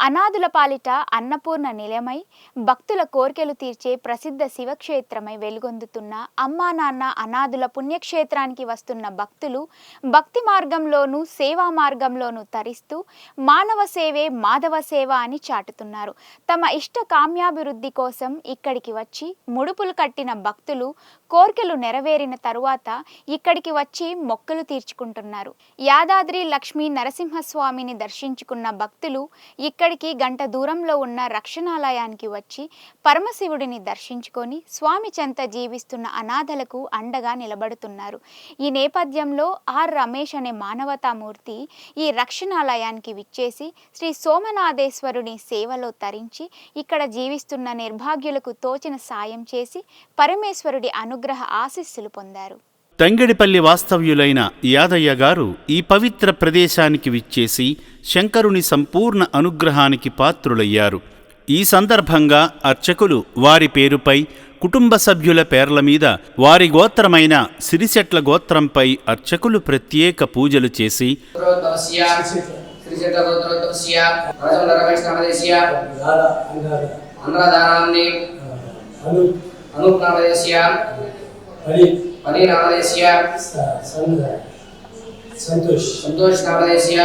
అనాథుల పాలిట అన్నపూర్ణ నిలయమై భక్తుల కోరికలు తీర్చే ప్రసిద్ధ శివక్షేత్రమై వెలుగొందుతున్న అమ్మా నాన్న అనాథుల పుణ్యక్షేత్రానికి వస్తున్న భక్తులు భక్తి మార్గంలోనూ సేవా మార్గంలోనూ తరిస్తూ మానవ సేవే మాధవ సేవ అని చాటుతున్నారు. తమ ఇష్ట కామ్యాభివృద్ధి కోసం ఇక్కడికి వచ్చి ముడుపులు కట్టిన భక్తులు కోరికలు నెరవేరిన తరువాత ఇక్కడికి వచ్చి మొక్కలు తీర్చుకుంటున్నారు. యాదాద్రి లక్ష్మీ నరసింహస్వామిని దర్శించుకున్న భక్తులు ఇక్కడ ఇక్కడికి గంట దూరంలో ఉన్న రక్షణాలయానికి వచ్చి పరమశివుడిని దర్శించుకొని స్వామి చెంత జీవిస్తున్న అనాథలకు అండగా నిలబడుతున్నారు. ఈ నేపథ్యంలో ఆర్. రమేష్ అనే మానవతామూర్తి ఈ రక్షణాలయానికి విచ్చేసి శ్రీ సోమనాథేశ్వరుని సేవలో తరించి ఇక్కడ జీవిస్తున్న నిర్భాగ్యులకు తోచిన సాయం చేసి పరమేశ్వరుడి అనుగ్రహ ఆశీస్సులు పొందారు. తంగెడిపల్లి వాస్తవ్యులైన యాదయ్య గారు ఈ పవిత్ర ప్రదేశానికి విచ్చేసి శంకరుని సంపూర్ణ అనుగ్రహానికి పాత్రులయ్యారు. ఈ సందర్భంగా అర్చకులు వారి పేరుపై కుటుంబ సభ్యుల పేర్ల మీద వారి గోత్రమైన సిరిచెట్ల గోత్రంపై అర్చకులు ప్రత్యేక పూజలు చేసి గోత్రోద్భవస్య పని నామదేశ్య సంతోష్. సంతోష్ నామదేశ్య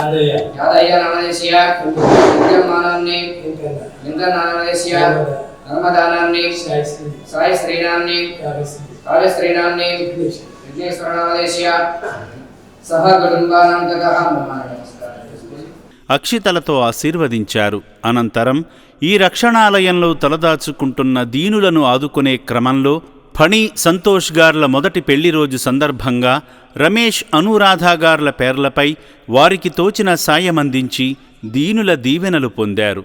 యాదయ్య. యాదయ్య నామదేశ్య విద్యమానాన్ని వెంకన్న లింగన్ నామదేశ్య నర్మదానాన్ని సాయి శ్రీ సాయి శ్రీనామ్ని కావ్యశ్రీ. కావ్య శ్రీనామ్ని విఘ్నేష్ విఘ్నేశ్వర. నామదేశ్య సహ కుటుంబానం తథా నమస్కారం అక్షితలతో ఆశీర్వదించారు. అనంతరం ఈ రక్షణాలయంలో తలదాచుకుంటున్న దీనులను ఆదుకునే క్రమంలో ఫణి సంతోష్ గార్ల మొదటి పెళ్ళి రోజు సందర్భంగా రమేష్ అనురాధాగార్ల పేర్లపై వారికి తోచిన సాయం అందించి దీనుల దీవెనలు పొందారు.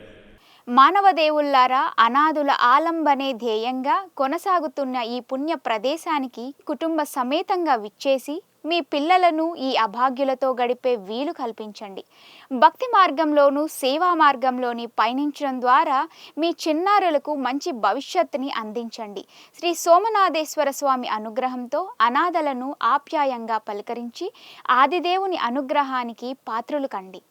మానవ దేవుళ్ళారా అనాథుల ఆలంబనే ధ్యేయంగా కొనసాగుతున్న ఈ పుణ్య ప్రదేశానికి కుటుంబ సమేతంగా విచ్చేసి మీ పిల్లలను ఈ అభాగ్యులతో గడిపే వీలు కల్పించండి. భక్తి మార్గంలోనూ సేవా మార్గంలోని పయనించడం ద్వారా మీ చిన్నారులకు మంచి భవిష్యత్తుని అందించండి. శ్రీ సోమనాథేశ్వర స్వామి అనుగ్రహంతో అనాథలను ఆప్యాయంగా పలకరించి ఆదిదేవుని అనుగ్రహానికి పాత్రులు కండి.